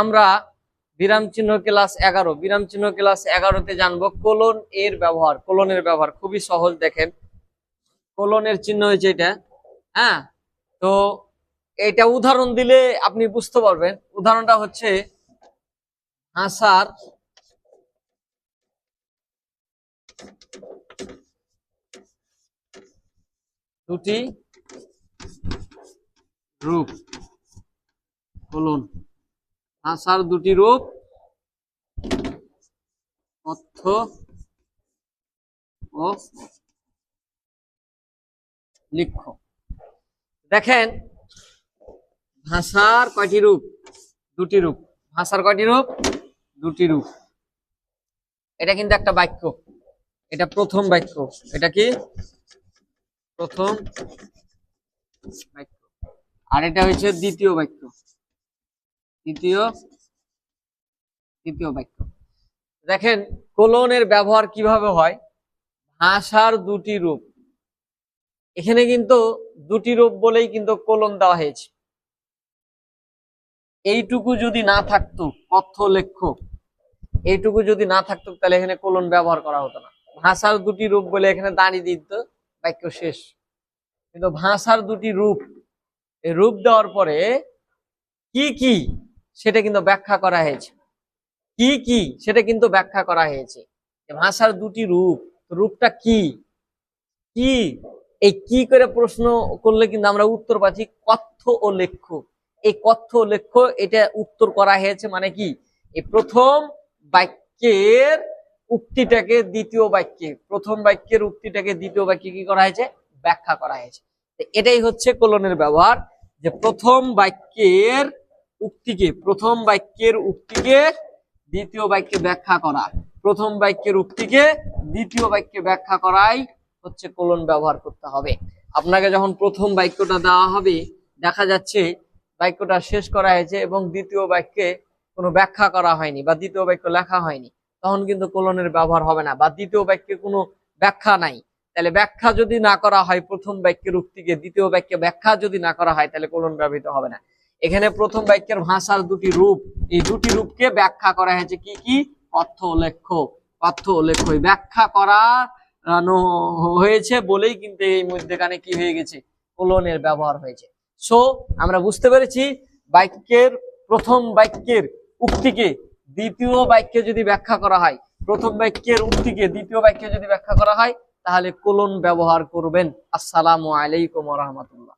আমরা বিরাম চিহ্ন ক্লাস এগারো। বিরাম চিহ্ন ক্লাস এগারোতে জানব কোলন এর ব্যবহার, কোলনের ব্যবহার। খুবই সহজ দেখেন। কোলনের চিহ্ন হয়েছে এটা হ্যাঁ? তো এটা উদাহরণ দিলে আপনি বুঝতে পারবেন। উদাহরণটা হচ্ছে হাসার দুটি রূপ, কোলন। ভাষার দুটি রূপ, অর্থ ও লিখ দেখেন, ভাষার কয়টি রূপ? দুটি রূপ। ভাষার কয়টি রূপ? দুটি রূপ। এটা কিন্তু একটা বাক্য। এটা প্রথম বাক্য। এটা কি? প্রথম বাক্য। আর এটা হচ্ছে দ্বিতীয় বাক্য। দ্বিতীয় দ্বিতীয় বাক্য। দেখেন কোলনের ব্যবহার কীভাবে হয়? ভাষার দুটি রূপ। এখানে কিন্তু দুটি রূপ বলেই কিন্তু কোলন দেওয়া হয়েছে। এইটুকু যদি না থাকতো কথ্য লেখ্য এইটুকু যদি না থাকতো তাহলে এখানে কোলন ব্যবহার করা হতো না। ভাষার দুটি রূপ বলে এখানে দাঁড়িয়ে দিত বাক্য শেষ। কিন্তু ভাষার দুটি রূপ এই রূপ দেওয়ার পরে কি কি সেটা কিন্তু ব্যাখ্যা করা হয়েছে। কি কি? সেটা কিন্তু ব্যাখ্যা করা হয়েছে। ভাষার দুটি রূপ রূপটা কি? কি? এই কি করে প্রশ্ন করলে কিন্তু আমরা উত্তর পাচ্ছি? কথ্য ও লেখ্য। এই কথ্য ও লেখ্য, এটা উত্তর করা হয়েছে মানে কি? এই প্রথম বাক্যের উক্তিটাকে দ্বিতীয় বাক্যে, প্রথম বাক্যের উক্তিটাকে দ্বিতীয় বাক্যে কি করা হয়েছে? ব্যাখ্যা করা হয়েছে। এটাই হচ্ছে কলনের ব্যবহার। যে প্রথম বাক্যের উক্তিকে, প্রথম বাক্যের উক্তিকে দ্বিতীয় বাক্যে ব্যাখ্যা করা। প্রথম বাক্যের উক্তিকে দ্বিতীয় বাক্যে ব্যাখ্যা করাই হচ্ছে কোলন ব্যবহার করতে হবে। আপনাকে যখন প্রথম বাক্যটা দেওয়া হবে, দেখা যাচ্ছে বাক্যটা শেষ করা হয়েছে এবং দ্বিতীয় বাক্যে কোনো ব্যাখ্যা করা হয়নি বা দ্বিতীয় বাক্য লেখা হয়নি, তখন কিন্তু কোলনের ব্যবহার হবে না বা দ্বিতীয় বাক্যে কোনো ব্যাখ্যা নাই। তাহলে ব্যাখ্যা যদি না করা হয়, প্রথম বাক্যের উক্তিকে দ্বিতীয় বাক্যে ব্যাখ্যা যদি না করা হয়, তাহলে কোলন ব্যবহৃত হবে না। এখানে প্রথম বাক্যের ভাষার দুটি রূপ, এই দুটি রূপকে ব্যাখ্যা করা হয়েছে কি কি? অর্থ লেখ্য অর্থ লেখ্য এই ব্যাখ্যা করা হয়েছে বলেই কিন্তু এই মধ্যেখানে কি হয়ে গেছে? কোলনের ব্যবহার হয়েছে। সো আমরা বুঝতে পেরেছি বাক্যের, প্রথম বাক্যের উক্তিকে দ্বিতীয় বাক্যে যদি ব্যাখ্যা করা হয়, প্রথম বাক্যের উক্তিকে দ্বিতীয় বাক্যে যদি ব্যাখ্যা করা হয়, তাহলে কোলন ব্যবহার করবেন। আসসালামু আলাইকুম রহমতুল্লাহ।